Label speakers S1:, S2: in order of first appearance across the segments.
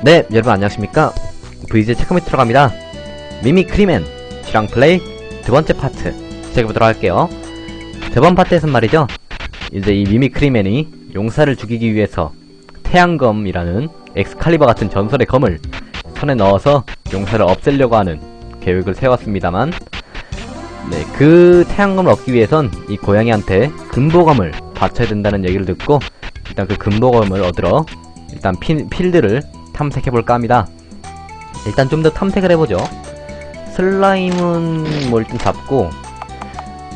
S1: 네, 여러분 안녕하십니까? VJ 체크메 들어갑니다. 미미 크리맨, 지랑 플레이 두 번째 파트 시작해보도록 할게요. 저번 파트에선 말이죠. 이제 이 미미 크리맨이 용사를 죽이기 위해서 태양검이라는 엑스칼리버 같은 전설의 검을 손에 넣어서 용사를 없애려고 하는 계획을 세웠습니다만 네, 그 태양검을 얻기 위해선 이 고양이한테 금보검을 바쳐야 된다는 얘기를 듣고 일단 그 금보검을 얻으러 일단 피, 필드를 탐색해볼까 합니다. 일단 좀 더 탐색을 해보죠. 슬라임은 뭐 일단 잡고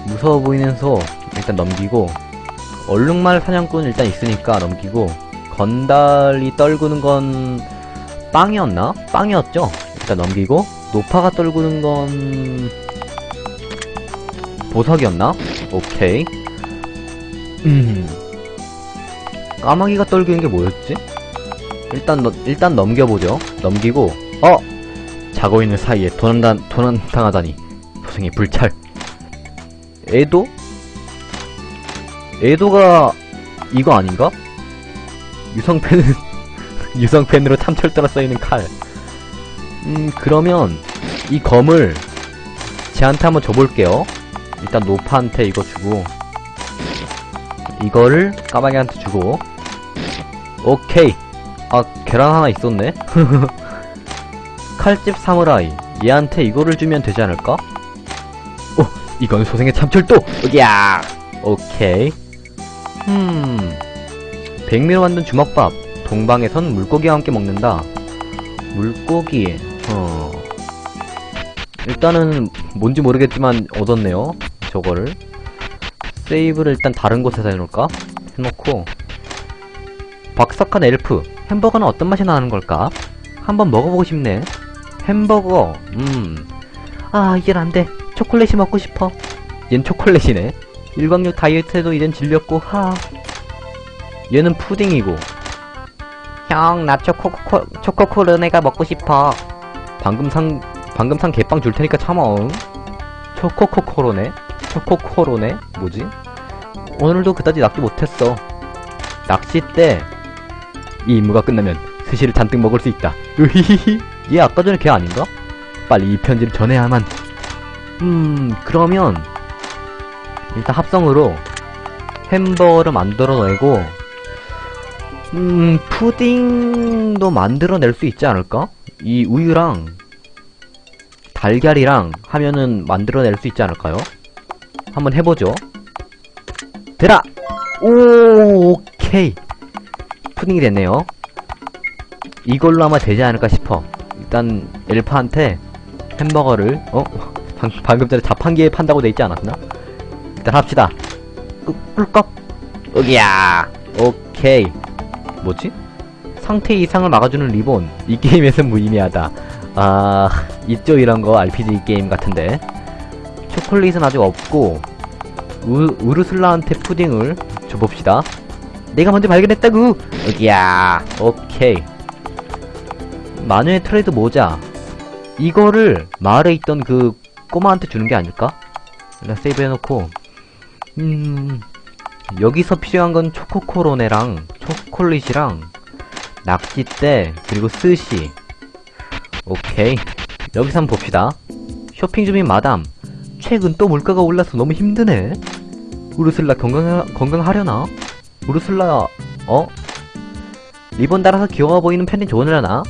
S1: 무서워 보이는 소 일단 넘기고 얼룩말 사냥꾼 일단 있으니까 넘기고 건달이 떨구는 건 빵이었나? 빵이었죠? 일단 넘기고 노파가 떨구는 건 보석이었나? 오케이 음 까마귀가 떨구는 게 뭐였지? 일단 너, 일단 넘겨보죠. 넘기고 어 자고 있는 사이에 도난당 도난당하다니 도생이 불찰. 에도? 에도가 이거 아닌가? 유성펜은 유성펜으로 탐철도라 써있는 칼. 음 그러면 이 검을 쟤한테 한번 줘볼게요. 일단 노파한테 이거 주고 이거를 까마귀한테 주고 오케이 아 계란 하나 있었네? 칼집 사무라이 얘한테 이거를 주면 되지 않을까? 오 이건 소생의 참철도! 야! 오케이. 음 백미로 만든 주먹밥 동방에선 물고기와 함께 먹는다. 물고기 어. 일단은 뭔지 모르겠지만 얻었네요 저거를. 세이브를 일단 다른 곳에서 해놓을까? 해놓고. 박삭한 엘프 햄버거는 어떤 맛이 나는 걸까? 한번 먹어보고 싶네. 햄버거. 음 아 이젠 안 돼. 초콜릿이 먹고 싶어. 얜 초콜릿이네. 일광욕 다이어트에도 이젠 질렸고 하. 얘는 푸딩이고. 형 나 초코코 초코코르네가 먹고 싶어. 방금 상 방금 산 개빵 줄 테니까 참아 응? 초코코코로네? 초코코로네? 뭐지? 오늘도 그다지 낚시 못했어. 때 이 임무가 끝나면 스시를 잔뜩 먹을 수 있다. 으히히히. 얘 아까 전에 걔 아닌가? 빨리 이 편지를 전해야만. 음, 그러면 일단 합성으로 햄버거를 만들어내고 음, 푸딩도 만들어낼 수 있지 않을까? 이 우유랑 달걀이랑 하면은 만들어낼 수 있지 않을까요? 한번 해보죠. 되라! 오, 오케이. 푸딩이 됐네요. 이걸로 아마 되지 않을까 싶어. 일단 엘파한테 햄버거를 어? 방, 방금 전에 자판기에 판다고 돼 있지 않았나? 일단 합시다. 꿀, 꿀꺽. 으기야. 오케이. 뭐지? 상태 이상을 막아주는 리본. 이 게임에선 무의미하다. 아, 있죠 이런 거 RPG 게임 같은데. 초콜릿은 아직 없고 우, 우르슬라한테 푸딩을 줘봅시다. 내가 먼저 발견했다구! 여기야, 오케이. 마녀의 트레이드 모자. 이거를 마을에 있던 그 꼬마한테 주는 게 아닐까? 일단 세이브 해놓고, 음, 여기서 필요한 건 초코코로네랑 초콜릿이랑 낚싯대, 그리고 스시. 오케이. 여기서 한번 봅시다. 쇼핑 중인 마담. 최근 또 물가가 올라서 너무 힘드네. 우르슬라 건강, 건강하려나? 우르슬라 어? 리본 달아서 귀여워 보이는 편이 좋으려나?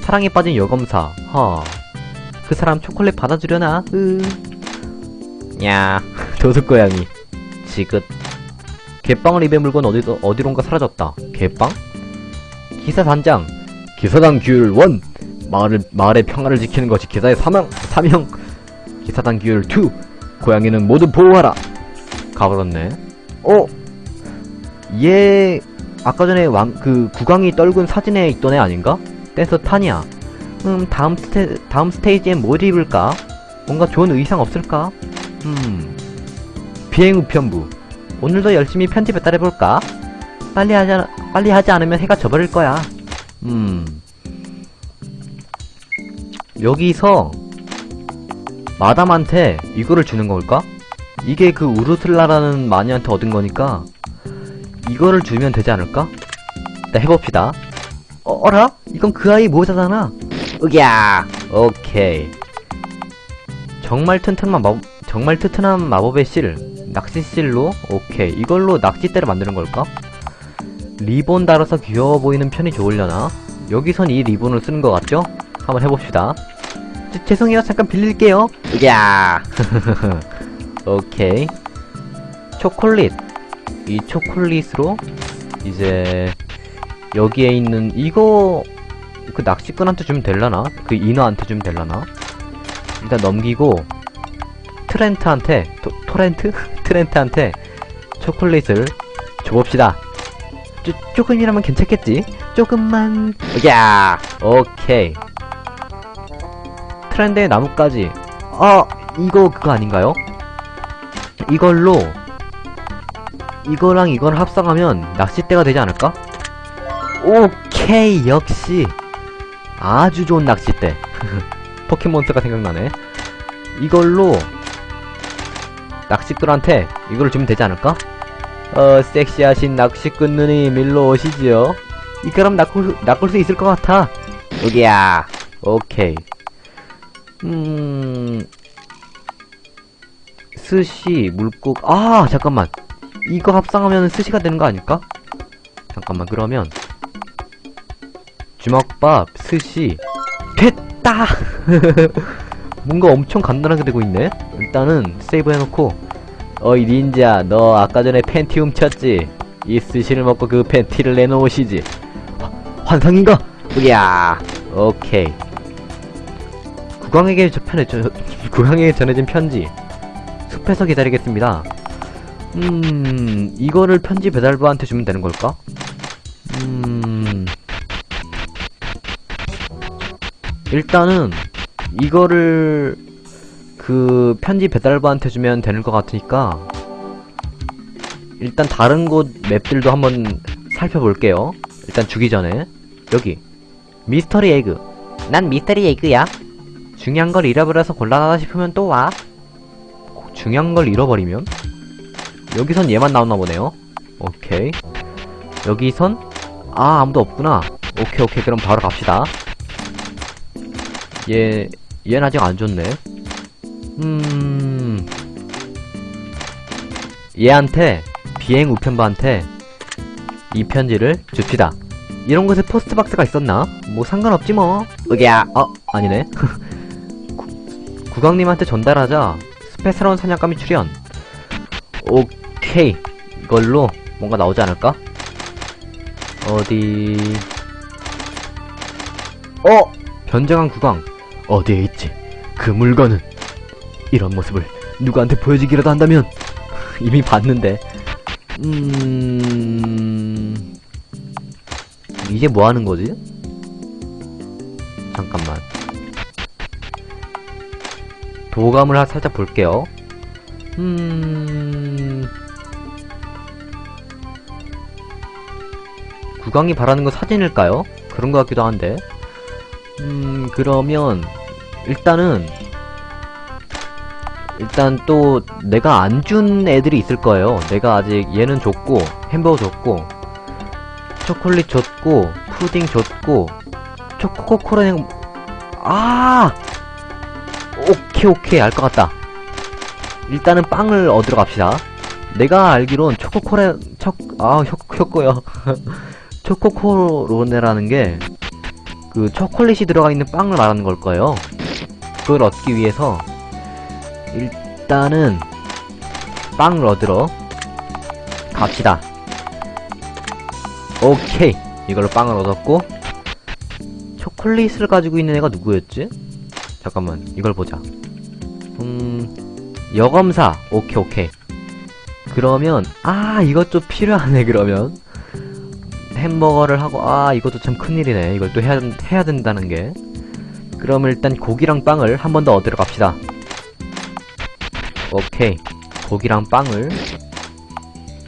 S1: 사랑에 빠진 여검사 허 그 사람 초콜릿 받아주려나? 으. 야 도둑고양이 지긋 개빵을 입에 물건 어디, 어디론가 사라졌다 개빵? 기사단장 기사단 규율 1 마을을, 마을의 평화를 지키는 것이 기사의 사명, 사명 기사단 규율 2 고양이는 모두 보호하라 가버렸네 어? 얘 아까 전에 왕 그 구강이 떨군 사진에 있던 애 아닌가? 댄서 타니야. 음 다음 스테 다음 스테이지엔 뭘 입을까? 뭔가 좋은 의상 없을까? 음 비행 우편부. 오늘도 열심히 편집 배달해 볼까? 빨리 않, 빨리 하지 않으면 해가 져버릴 거야. 음 여기서 마담한테 이거를 주는 걸까? 이게 그 우르슬라라는 마녀한테 얻은 거니까 이거를 주면 되지 않을까? 일단 해봅시다. 어, 어라? 이건 그 아이 모자잖아. 으야! 오케이. 정말 튼튼한 마법, 정말 튼튼한 마법의 실. 낚시실로? 오케이. 이걸로 낚싯대를 만드는 걸까? 리본 달아서 귀여워 보이는 편이 좋으려나? 여기선 이 리본을 쓰는 것 같죠? 한번 해봅시다. 저, 죄송해요. 잠깐 빌릴게요. 으야! 오케이. 초콜릿. 이 초콜릿으로 이제 여기에 있는 이거 그 낚시꾼한테 주면 될라나? 그 인어한테 주면 될라나? 일단 넘기고 트렌트한테 토, 토렌트? 트렌트한테 초콜릿을 줘봅시다 쪼, 조금이라면 괜찮겠지? 조금만 야 오케이 트렌드의 나뭇가지 아 이거 그거 아닌가요? 이걸로 이거랑 이걸 합성하면 낚싯대가 되지 않을까? 오케이 역시. 아주 좋은 낚싯대. 포켓몬스터가 생각나네. 이걸로 낚시꾼한테 이걸 주면 되지 않을까? 어 섹시하신 낚시꾼 누님 일로 오시지요. 이거랑 낚을, 낚을 수 있을 것 같아. 여기야. 오케이. 음 스시 물국 아 잠깐만 이거 합성하면 스시가 되는 거 아닐까? 잠깐만 그러면 주먹밥, 스시, 됐다! 뭔가 엄청 간단하게 되고 있네? 일단은 세이브 해놓고 어이 닌자 너 아까 전에 팬티 훔쳤지? 이 스시를 먹고 그 팬티를 내놓으시지 화- 환상인가? 으야 오케이 국왕에게 저편에 저, 국왕에게 전해진 편지 숲에서 기다리겠습니다 음 이거를 편지 배달부한테 주면 되는 걸까? 음 일단은 이거를 그 편지 배달부한테 주면 되는 것 같으니까 일단 다른 곳 맵들도 한번 살펴볼게요. 일단 주기 전에 여기 미스터리 에그 난 미스터리 에그야. 중요한 걸 잃어버려서 곤란하다 싶으면 또 와. 중요한 걸 잃어버리면 여기선 얘만 나오나 보네요. 오케이. 여기선 아 아무도 없구나. 오케이 오케이 그럼 바로 갑시다. 얘, 얘는 아직 안 좋네. 음, 얘한테, 비행 우편부한테 이 편지를 줍시다. 이런 곳에 포스트박스가 있었나? 뭐 상관없지 뭐. 으야, 어, 아니네. 구, 국왕님한테 전달하자. 새로운 사냥감이 출현. 오 케이. 이걸로 뭔가 나오지 않을까? 어디... 어! 변장한 국왕. 어디에 있지? 그 물건은 이런 모습을 누구한테 보여주기라도 한다면 이미 봤는데 음 이제 뭐 하는 거지? 잠깐만 도감을 하- 살짝 볼게요 음 국왕이 바라는 건 사진일까요? 그런 것 같기도 한데 음, 그러면, 일단은, 일단 또, 내가 안 준 애들이 있을 거예요. 내가 아직 얘는 줬고, 햄버거 줬고, 초콜릿 줬고, 푸딩 줬고, 초코코코라는, 아! 오케이, 오케이, 알 것 같다. 일단은 빵을 얻으러 갑시다. 내가 알기론 초코코레, 초, 아, 혀, 혀꼬요. 초코코로네라는 게, 그 초콜릿이 들어가 있는 빵을 말하는 걸 거예요. 그걸 얻기 위해서 일단은 빵을 얻으러 갑시다. 오케이. 이걸로 빵을 얻었고 초콜릿을 가지고 있는 애가 누구였지? 잠깐만. 이걸 보자. 음 여검사. 오케이 오케이. 그러면 아 이것 좀 필요하네 그러면 햄버거를 하고 아 이것도 참 큰일이네. 이걸 또 해야, 해야 된다는 게. 그럼 일단 고기랑 빵을 한 번 더 얻으러 갑시다. 오케이. 고기랑 빵을.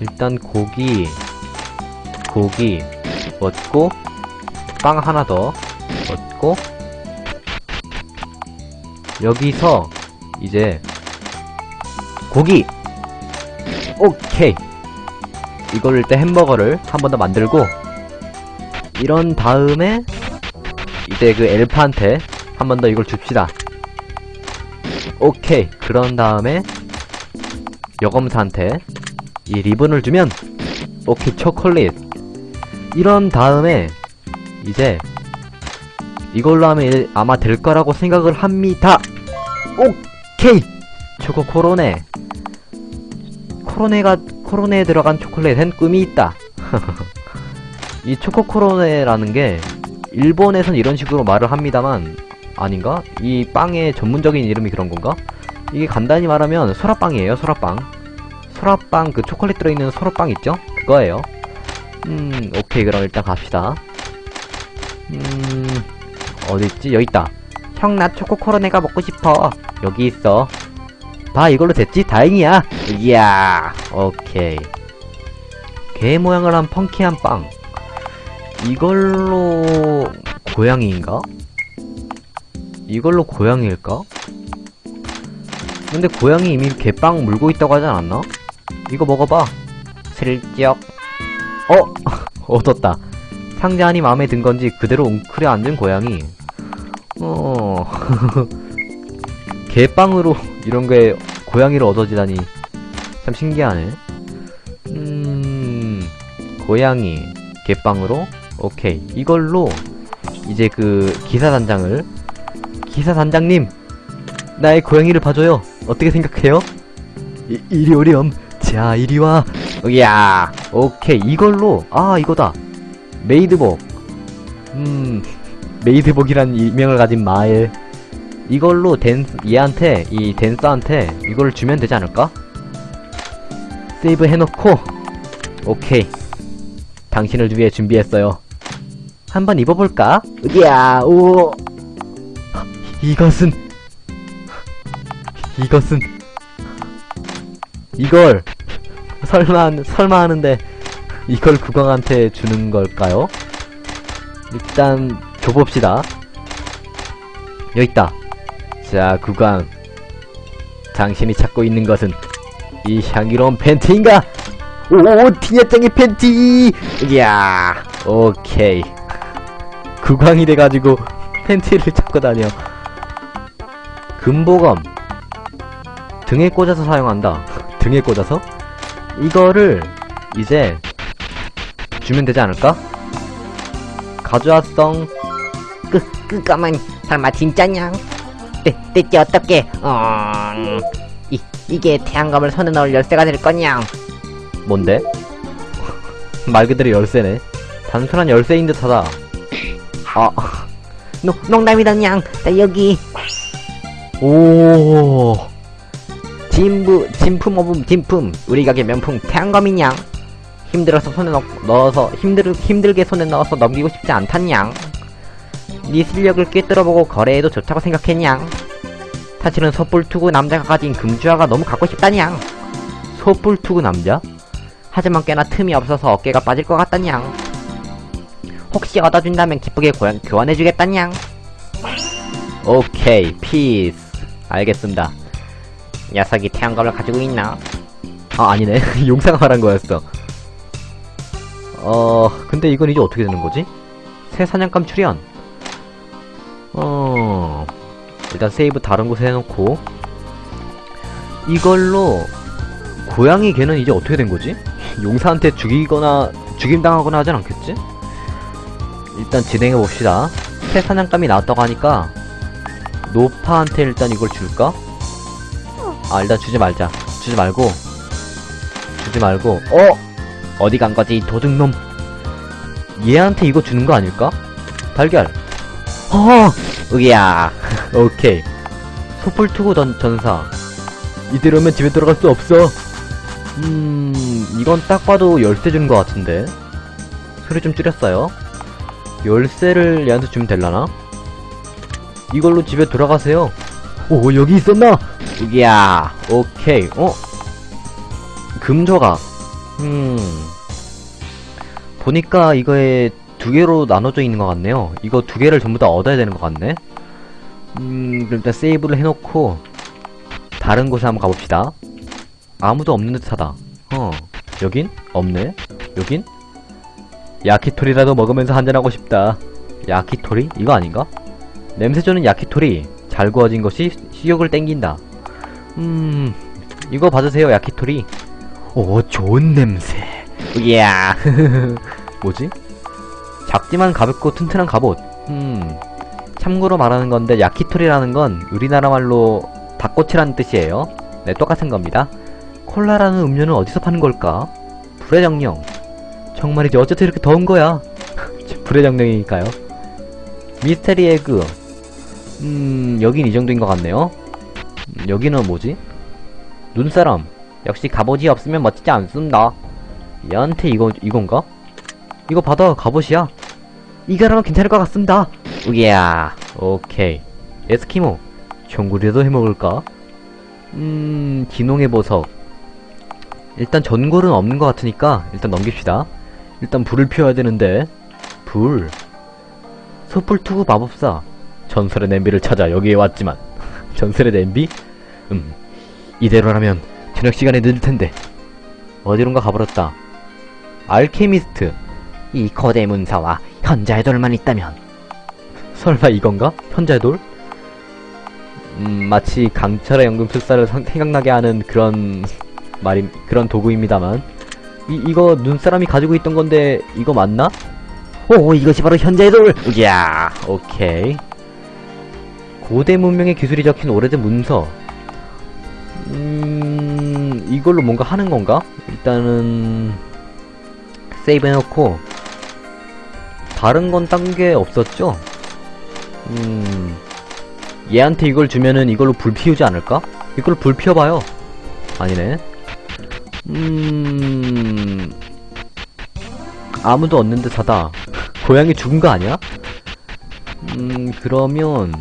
S1: 일단 고기 고기 얻고 빵 하나 더 얻고 여기서 이제 고기. 오케이. 이걸 일단 햄버거를 한 번 더 만들고 이런 다음에 이제 그 엘프한테 한 번 더 이걸 줍시다. 오케이. 그런 다음에 여검사한테 이 리본을 주면 오케이 초콜릿. 이런 다음에 이제 이걸로 하면 아마 될 거라고 생각을 합니다. 오케이. 초코 코로네. 코로네가 코로네에 들어간 초콜릿엔 꿈이 있다. 이 초코 코로네라는 게 일본에선 이런 식으로 말을 합니다만 아닌가? 이 빵의 전문적인 이름이 그런 건가? 이게 간단히 말하면 소라빵이에요, 소라빵. 소라빵 그 초콜릿 들어있는 소라빵 있죠? 그거예요. 음, 오케이 그럼 일단 갑시다. 음, 어딨지? 여기 있다. 형 나 초코 코로네가 먹고 싶어. 여기 있어. 봐 이걸로 됐지? 다행이야. 이야, 오케이. 개 모양을 한 펑키한 빵. 이걸로 고양이인가? 이걸로 고양이일까? 근데 고양이 이미 개빵 물고 있다고 하지 않았나? 이거 먹어봐. 슬쩍. 어? 얻었다. 상자 안이 마음에 든 건지 그대로 웅크려 앉은 고양이. 어. 개빵으로 이런 게 고양이를 얻어지다니. 참 신기하네. 음. 고양이. 개빵으로? 오케이. 이걸로 이제 그 기사 단장을 기사 단장님 나의 고양이를 봐줘요. 어떻게 생각해요? 이, 이리 오렴. 자, 이리 와. 야, 오케이. 이걸로 아 이거다. 메이드복. 음, 메이드복이란 이명을 가진 마엘. 이걸로 댄 얘한테 이 댄서한테 이걸 주면 되지 않을까? 세이브 해놓고 오케이. 당신을 위해 준비했어요. 한번 입어볼까? 으기야, 오. 이것은 이것은 이걸 설마 설마 하는데 이걸 국왕한테 주는 걸까요? 일단 줘봅시다. 여기 있다. 자, 국왕. 당신이 찾고 있는 것은 이 향기로운 팬티인가? 오, 티냐짱의 팬티! 이야, 오케이. 국왕이 돼가지고 팬티를 찾고 다녀. 금보검. 등에 꽂아서 사용한다. 등에 꽂아서? 이거를 이제 주면 되지 않을까? 가져왔성.
S2: 그, 그거만 설마 진짜냐? 대, 대체 어떻게, 어, 이, 이게 태양검을 손에 넣을 열쇠가 될 거냐?
S1: 뭔데? 말 그대로 열쇠네. 단순한 열쇠인 듯하다. 아,
S2: 농, 농담이다 냥, 나 여기,
S1: 오.
S2: 진부, 진품 오브 진품, 우리 가게 명품 태양검이냥. 힘들어서 손에 넣, 넣어서, 힘들, 힘들게 손에 넣어서 넘기고 싶지 않다냥. 네 실력을 꿰뚫어보고 거래해도 좋다고 생각했냥. 사실은 섣불투구 남자가 가진 금주화가 너무 갖고 싶다냥.
S1: 소뿔투구 남자?
S2: 하지만 꽤나 틈이 없어서 어깨가 빠질 것 같다냥. 혹시 얻어준다면 기쁘게 고양, 교환해주겠다냥.
S1: 오케이, 피스. 알겠습니다.
S2: 녀석이 태양검을 가지고 있나?
S1: 아, 아니네. 용사가 말한 거였어. 어, 근데 이건 이제 어떻게 되는 거지? 새 사냥감 출연. 어, 일단 세이브 다른 곳에 해놓고. 이걸로, 고양이 개는 이제 어떻게 된 거지? 용사한테 죽이거나, 죽임당하거나 하진 않겠지? 일단 진행해 봅시다. 새 사냥감이 나왔다고 하니까, 노파한테 일단 이걸 줄까? 아, 일단 주지 말자. 주지 말고, 주지 말고, 어! 어디 간 거지, 이 도둑놈? 얘한테 이거 주는 거 아닐까? 달걀. 어! 으기야. 오케이. 소풀 투구 전, 전사. 이대로면 집에 들어갈 수 없어. 음, 이건 딱 봐도 열쇠 주는 것 같은데. 소리 좀 줄였어요. 열쇠를 얘한테 주면 될라나? 이걸로 집에 돌아가세요. 오, 여기 있었나? 으기야. 오케이. 어? 금조각. 음. 보니까 이거에 두 개로 나눠져 있는 것 같네요. 이거 두 개를 전부 다 얻어야 되는 것 같네. 음, 일단 세이브를 해놓고 다른 곳에 한번 가봅시다. 아무도 없는 듯하다. 어, 여긴 없네. 여긴 야키토리라도 먹으면서 한잔하고 싶다. 야키토리? 이거 아닌가? 냄새 좋는 야키토리. 잘 구워진 것이 식욕을 땡긴다. 음, 이거 받으세요, 야키토리. 오, 좋은 냄새. 이야. 뭐지? 작지만 가볍고 튼튼한 갑옷. 음, 참고로 말하는 건데, 야키토리라는 건 우리나라 말로 닭꼬치라는 뜻이에요. 네, 똑같은 겁니다. 콜라라는 음료는 어디서 파는 걸까? 불의 정령. 정말이지, 어쨌든 이렇게 더운 거야. 불의 정령이니까요. 미스테리 에그. 음, 여긴 이 정도인 것 같네요. 음, 여기는 뭐지? 눈사람. 역시 갑옷이 없으면 멋지지 않습니다. 얘한테 이거, 이건가? 이거 받아, 갑옷이야. 이거라면 괜찮을 것 같습니다. 우야 오케이. 에스키모. 전골이라도 해먹을까? 음, 기농의 보석. 일단 전골은 없는 것 같으니까 일단 넘깁시다. 일단 불을 피워야 되는데 불. 촛불 투구 마법사. 전설의 냄비를 찾아 여기에 왔지만 전설의 냄비? 음 이대로라면 저녁 시간에 늦을 텐데 어디론가 가버렸다. 알케미스트.
S2: 이 거대 문서와 현자의 돌만 있다면
S1: 설마 이건가? 현자의 돌? 음, 마치 강철의 연금술사를 상- 생각나게 하는 그런 말임, 그런 도구입니다만. 이, 이거 눈사람이 가지고 있던 건데, 이거 맞나?
S2: 오 이것이 바로 현자의
S1: 돌야 오케이. 고대 문명의 기술이 적힌 오래된 문서. 음, 이걸로 뭔가 하는 건가? 일단은, 세이브 해놓고, 다른 건 딴 게 없었죠? 음, 얘한테 이걸 주면은 이걸로 불 피우지 않을까? 이걸로 불 피워봐요. 아니네. 음, 아무도 없는 듯하다. 고양이 죽은 거 아니야? 음, 그러면,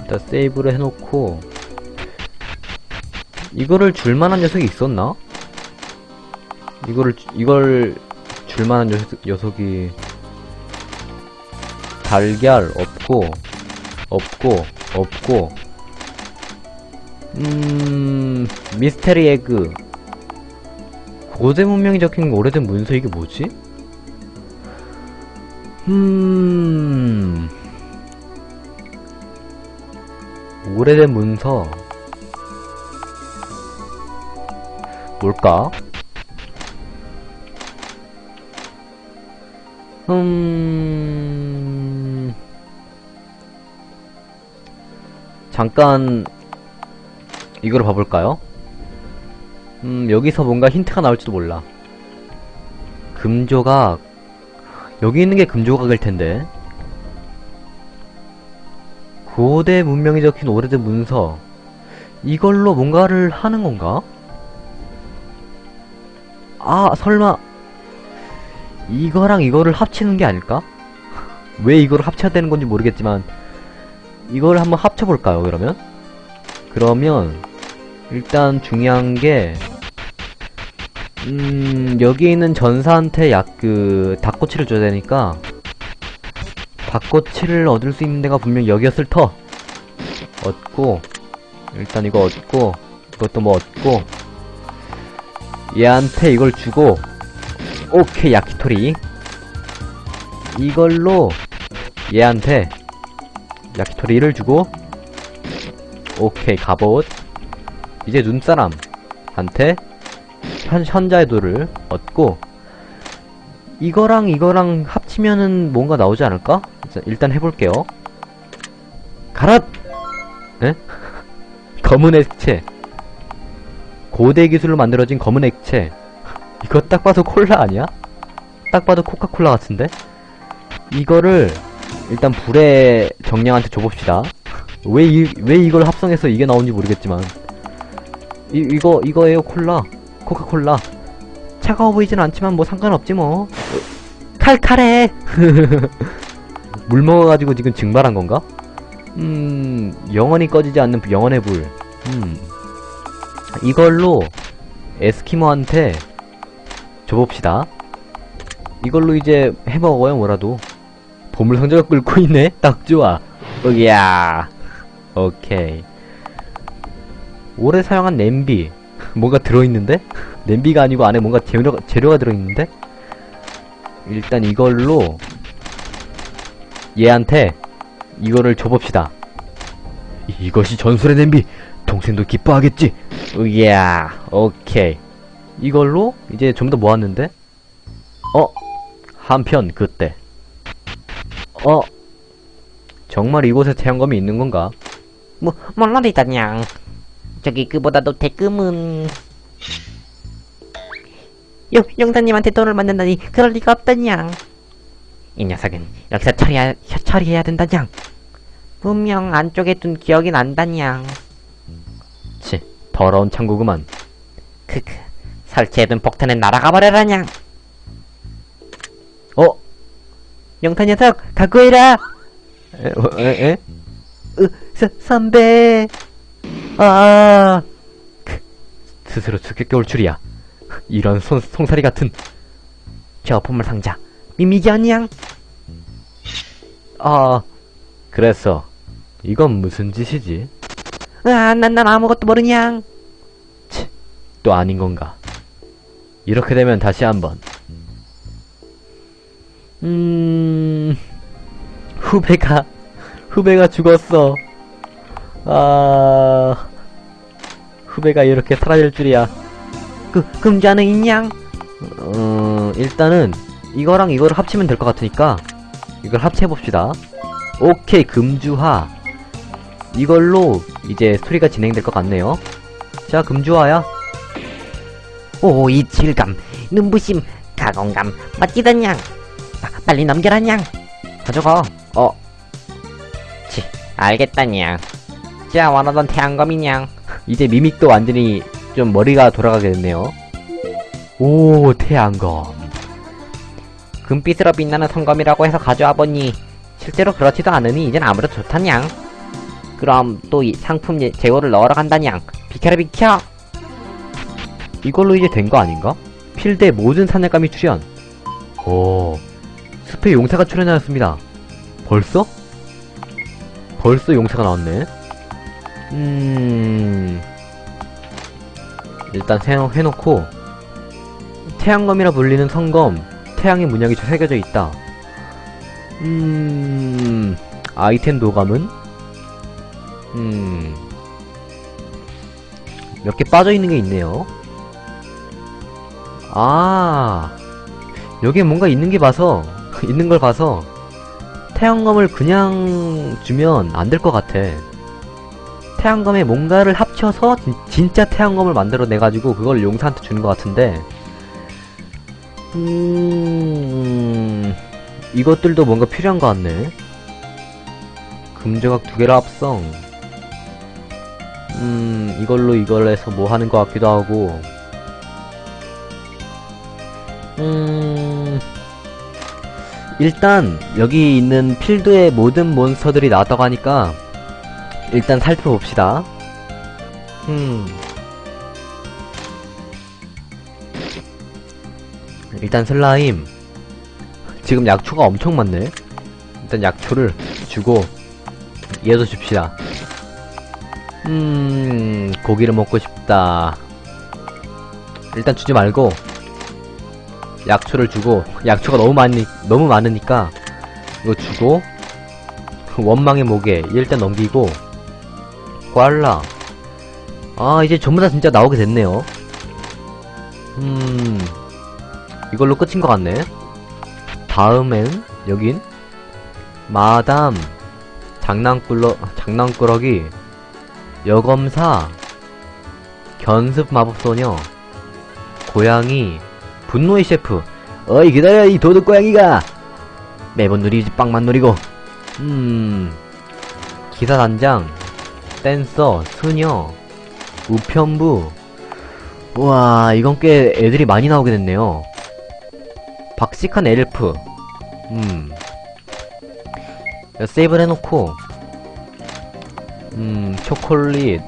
S1: 일단 세이브를 해놓고, 이거를 줄만한 녀석이 있었나? 이거를, 주- 이걸 줄만한 녀석, 녀석이, 달걀, 없고, 없고, 없고, 음, 미스테리 에그. 고대 문명이 적힌 오래된 문서 이게 뭐지? 음. 오래된 문서. 뭘까? 음. 잠깐 이걸 봐볼까요? 음, 여기서 뭔가 힌트가 나올지도 몰라. 금조각. 여기 있는 게 금조각일 텐데. 고대 문명이 적힌 오래된 문서. 이걸로 뭔가를 하는 건가? 아, 설마. 이거랑 이거를 합치는 게 아닐까? 왜 이거를 합쳐야 되는 건지 모르겠지만, 이걸 한번 합쳐볼까요, 그러면? 그러면, 일단 중요한 게, 음, 여기 있는 전사한테 약, 그, 닭꼬치를 줘야 되니까, 닭꼬치를 얻을 수 있는 데가 분명 여기였을 터! 얻고, 일단 이거 얻고, 이것도 뭐 얻고, 얘한테 이걸 주고, 오케이, 야키토리. 이걸로, 얘한테, 야키토리를 주고, 오케이, 갑옷. 이제 눈사람한테 현, 현자의 돌을 얻고 이거랑 이거랑 합치면은 뭔가 나오지 않을까? 일단, 해볼게요. 가라! 에? 검은 액체. 고대 기술로 만들어진 검은 액체. 이거 딱 봐도 콜라 아니야? 딱 봐도 코카콜라 같은데? 이거를 일단 불의 정량한테 줘봅시다. 왜, 이, 왜 이걸 합성해서 이게 나온지 모르겠지만. 이, 이거, 이거예요, 콜라. 코카콜라. 차가워 보이진 않지만 뭐 상관없지 뭐. 칼칼해! 물 먹어가지고 지금 증발한 건가? 음, 영원히 꺼지지 않는 영원의 불. 음. 이걸로 에스키모한테 줘봅시다. 이걸로 이제 해먹어요, 뭐라도. 보물 상자가 끓고 있네? 딱 좋아. 으야. 오케이. 오래 사용한 냄비. 뭔가 들어있는데? 냄비가 아니고 안에 뭔가 재료, 재료가 들어있는데? 일단 이걸로 얘한테 이거를 줘봅시다. 이것이 전설의 냄비. 동생도 기뻐하겠지. 으야, 오케이. 이걸로 이제 좀 더 모았는데? 어? 한편 그때. 어? 정말 이곳에 태양검이 있는 건가?
S2: 뭐, 물론이다냥. 저기 그보다도 대금은 영, 영사님한테 돈을 받는다니 그럴 리가 없다냥. 이 녀석은 여기서 처리해, 처리해야 된다냥. 분명 안쪽에 둔 기억이 난다냥.
S1: 치, 더러운 창고구만.
S2: 크크, 설치해둔 폭탄은 날아가 버려라냥.
S1: 어?
S2: 영타 녀석, 각오해라.
S1: 에? 어, 에? 에?
S2: 으, 서, 선배. 아,
S1: 스스로 죽게 올 줄이야. 이런 손, 송사리 같은.
S2: 저 보물 상자. 미미지 아니양.
S1: 아, 그래서. 이건 무슨 짓이지?
S2: 아, 난, 난 아무것도 모르냥.
S1: 또 아닌 건가? 이렇게 되면 다시 한번. 음, 후배가, 후배가 죽었어. 아, 후배가 이렇게 사라질 줄이야.
S2: 그, 금자는 있냥.
S1: 어, 일단은, 이거랑 이거를 합치면 될 것 같으니까, 이걸 합체해 봅시다. 오케이, 금주화. 이걸로, 이제 스토리가 진행될 것 같네요. 자, 금주화야.
S2: 오, 이 질감, 눈부심, 가공감, 멋지다냥. 아, 빨리 넘겨라냥.
S1: 가져가. 어,
S2: 치, 알겠다 냥. 자, 원하던 태양검이냥.
S1: 이제 미믹도 완전히 좀 머리가 돌아가게 됐네요. 오, 태양검.
S2: 금빛으로 빛나는 성검이라고 해서 가져와 보니 실제로 그렇지도 않으니 이젠 아무래도 좋다냥. 그럼 또 이 상품 예- 재고를 넣으러 간다냥. 비켜라 비켜.
S1: 이걸로 이제 된 거 아닌가? 필드의 모든 사냥감이 출연. 오, 숲의 용사가 출연하였습니다. 벌써? 벌써 용사가 나왔네. 음, 일단 해놓, 해놓고 태양검이라 불리는 성검, 태양의 문양이 새겨져 있다. 음, 아이템 도감은? 음, 몇 개 빠져 있는 게 있네요. 아, 여기에 뭔가 있는 게 봐서, 있는 걸 봐서, 태양검을 그냥 주면 안 될 것 같아. 태양검에 뭔가를 합쳐서 진, 진짜 태양검을 만들어내가지고 그걸 용사한테 주는 것 같은데, 음, 이것들도 뭔가 필요한 것 같네. 금조각 두 개를 합성. 음, 이걸로 이걸 해서 뭐 하는 것 같기도 하고, 음, 일단, 여기 있는 필드의 모든 몬스터들이 나왔다고 하니까, 일단 살펴봅시다. 음. 일단 슬라임. 지금 약초가 엄청 많네. 일단 약초를 주고, 얘도 줍시다. 음, 고기를 먹고 싶다. 일단 주지 말고, 약초를 주고, 약초가 너무 많이, 너무 많으니까, 이거 주고, 원망의 목에 일단 넘기고, 꽐라. 아, 이제 전부 다 진짜 나오게 됐네요. 음, 이걸로 끝인 것 같네. 다음엔, 여긴, 마담, 장난꾸러, 장난꾸러기, 여검사, 견습 마법소녀, 고양이, 분노의 셰프. 어이, 기다려, 이 도둑 고양이가! 매번 누리지 빵만 누리고. 음, 기사단장, 댄서, 수녀, 우편부. 우와, 이건 꽤 애들이 많이 나오게 됐네요. 박식한 엘프. 음. 세이브를 해놓고, 음, 초콜릿,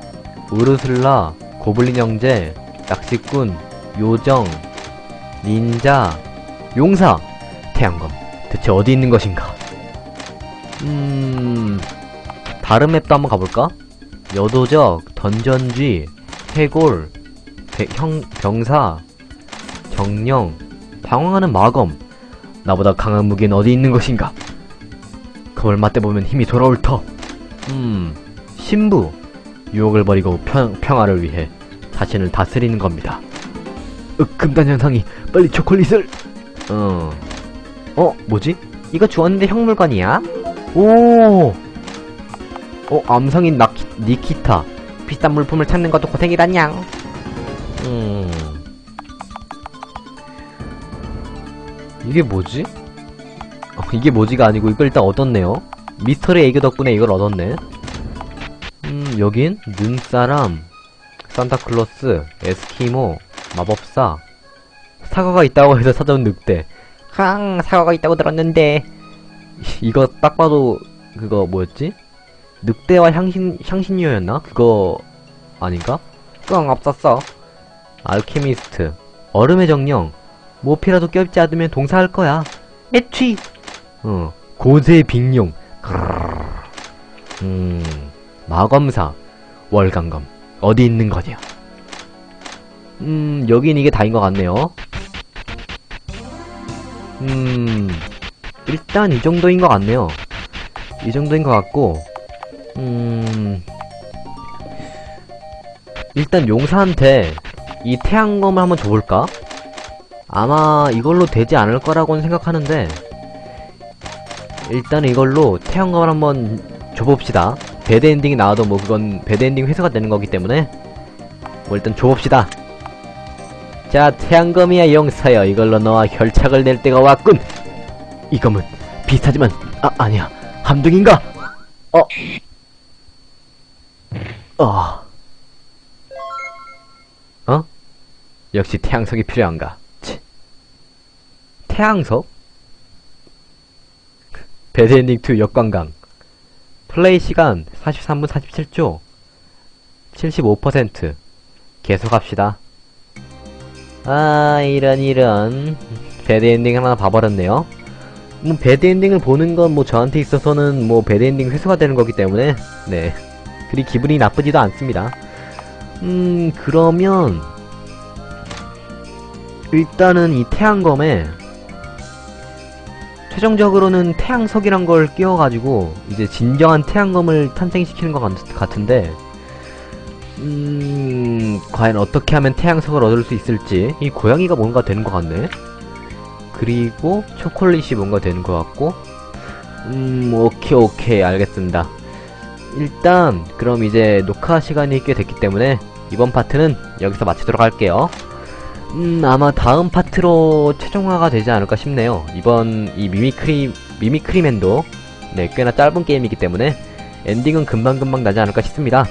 S1: 우르슬라, 고블린 형제, 낚시꾼, 요정, 닌자, 용사, 태양검. 대체 어디 있는 것인가? 음, 다른 맵도 한번 가볼까? 여도적, 던전쥐, 해골, 배- 형, 병사, 정령, 방황하는 마검. 나보다 강한 무기는 어디 있는 것인가? 그걸 맞대보면 힘이 돌아올 터. 음, 신부. 유혹을 버리고 평, 평화를 위해 자신을 다스리는 겁니다. 으, 금단 현상이 빨리 초콜릿을. 어. 어, 뭐지? 이거 주웠는데 형 물건이야? 오. 어, 암성인 나키, 니키타. 비싼 물품을 찾는 것도 고생이다냥. 음. 이게 뭐지? 어, 이게 뭐지가 아니고 이걸 일단 얻었네요. 미스터리 에그 덕분에 이걸 얻었네. 음, 여긴 눈사람, 산타클로스, 에스키모, 마법사, 사과가 있다고 해서 찾아온 늑대.
S2: 항 사과가 있다고 들었는데
S1: 이거 딱 봐도 그거 뭐였지? 늑대와 향신 향신료였나? 그거 아닌가?
S2: 끙 없었어
S1: 알케미스트, 얼음의 정령, 모피라도 껴입지 않으면 동사할 거야.
S2: 애취
S1: 어, 고세 빅룡. 음, 마검사, 월간검. 어디 있는 거냐? 음, 여긴 이게 다인 것 같네요. 음, 일단 이 정도인 것 같네요. 이 정도인 것 같고, 음, 일단 용사한테 이 태양검을 한번 줘볼까? 아마 이걸로 되지 않을 거라고는 생각하는데, 일단 이걸로 태양검을 한번 줘봅시다. 배드 엔딩이 나와도 뭐 그건 배드 엔딩 회수가 되는 거기 때문에 뭐 일단 줘봅시다. 자, 태양검이야 용사여. 이걸로 너와 결착을 낼 때가 왔군. 이 검은 비슷하지만 아 아니야 함등인가? 어. 어. 어? 역시 태양석이 필요한가? 치. 태양석? 배드엔딩 2 역관광 플레이 시간 43분 47초 75% 계속합시다 아 이런 이런 배드엔딩 하나 봐버렸네요 뭐 배드엔딩을 보는 건 뭐 저한테 있어서는 뭐 배드엔딩 회수가 되는 거기 때문에 네 그리 기분이 나쁘지도 않습니다. 음 그러면 일단은 이 태양검에 최종적으로는 태양석이란 걸 끼워가지고 이제 진정한 태양검을 탄생시키는 것 같- 같은데 음 과연 어떻게 하면 태양석을 얻을 수 있을지. 이 고양이가 뭔가 되는 것 같네. 그리고 초콜릿이 뭔가 되는 것 같고 음 오케이 오케이. 알겠습니다 일단 그럼 이제 녹화 시간이 꽤 됐기 때문에 이번 파트는 여기서 마치도록 할게요 음, 아마 다음 파트로 최종화가 되지 않을까 싶네요. 이번 이 미미크리, 미미크리맨도, 네, 꽤나 짧은 게임이기 때문에, 엔딩은 금방금방 나지 않을까 싶습니다.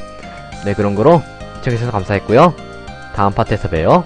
S1: 네, 그런 거로, 시청해주셔서 감사했고요 다음 파트에서 봬요.